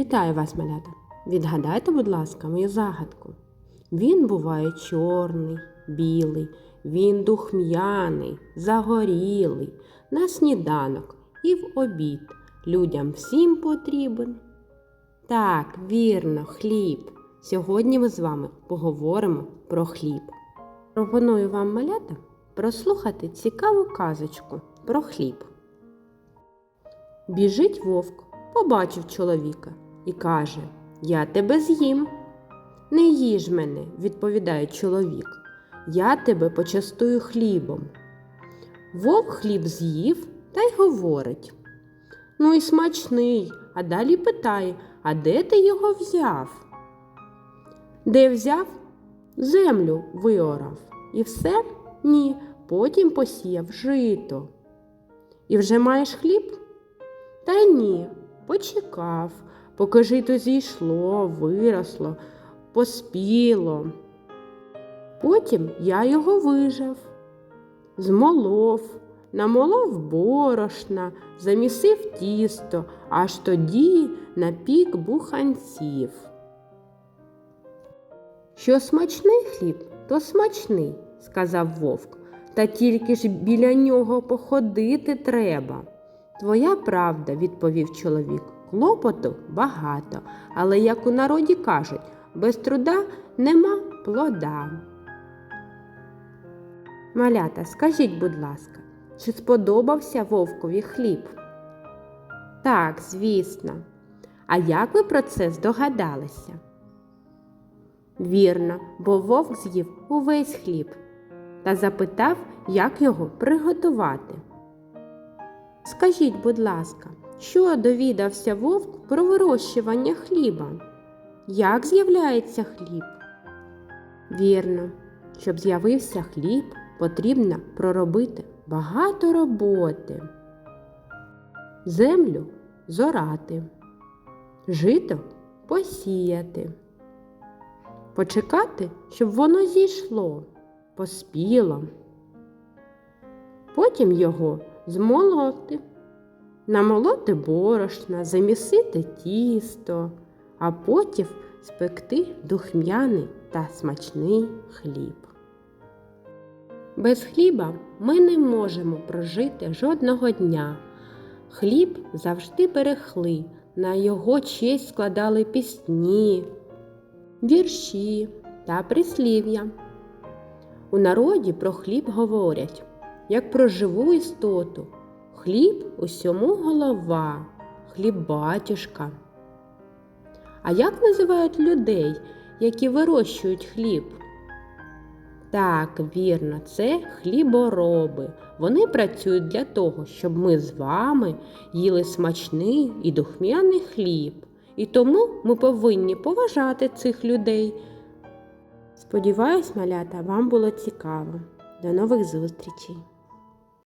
Вітаю вас, малята! Відгадайте, будь ласка, мою загадку. Він буває чорний, білий, він духм'яний, загорілий, на сніданок і в обід. Людям всім потрібен. Так, вірно, хліб. Сьогодні ми з вами поговоримо про хліб. Пропоную вам, малята, прослухати цікаву казочку про хліб. Біжить вовк, побачив чоловіка і каже: Я тебе з'їм. Не їж мене, відповідає чоловік. Я тебе почастую хлібом. Вовк хліб з'їв та й говорить. Ну і смачний, а далі питає, а де ти його взяв? Де взяв? Землю виорав. І все? Ні. Потім посіяв жито. І вже маєш хліб? Та ні, почекав, поки жито зійшло, виросло, поспіло. Потім я його вижав, змолов, намолов борошна, замісив тісто, аж тоді напік буханців. Що смачний хліб, то смачний, сказав вовк, та тільки ж біля нього походити треба. Твоя правда, відповів чоловік. Клопоту багато, але, як у народі кажуть, без труда нема плода. Малята, скажіть, будь ласка, чи сподобався вовкові хліб? Так, звісно. А як ви про це здогадалися? Вірно, бо вовк з'їв увесь хліб та запитав, як його приготувати. Скажіть, будь ласка, що довідався вовк про вирощування хліба? Як з'являється хліб? Вірно, щоб з'явився хліб, потрібно проробити багато роботи. Землю зорати, жито посіяти, почекати, щоб воно зійшло, поспіло. Потім його змолоти, намолоти борошна, замісити тісто, а потім спекти духмяний та смачний хліб. Без хліба ми не можемо прожити жодного дня. Хліб завжди берегли, на його честь складали пісні, вірші та прислів'я. У народі про хліб говорять як про живу істоту. Хліб усьому голова, хліб батюшка. А як називають людей, які вирощують хліб? Так, вірно, це хлібороби. Вони працюють для того, щоб ми з вами їли смачний і духмяний хліб. І тому ми повинні поважати цих людей. Сподіваюсь, малята, вам було цікаво. До нових зустрічей!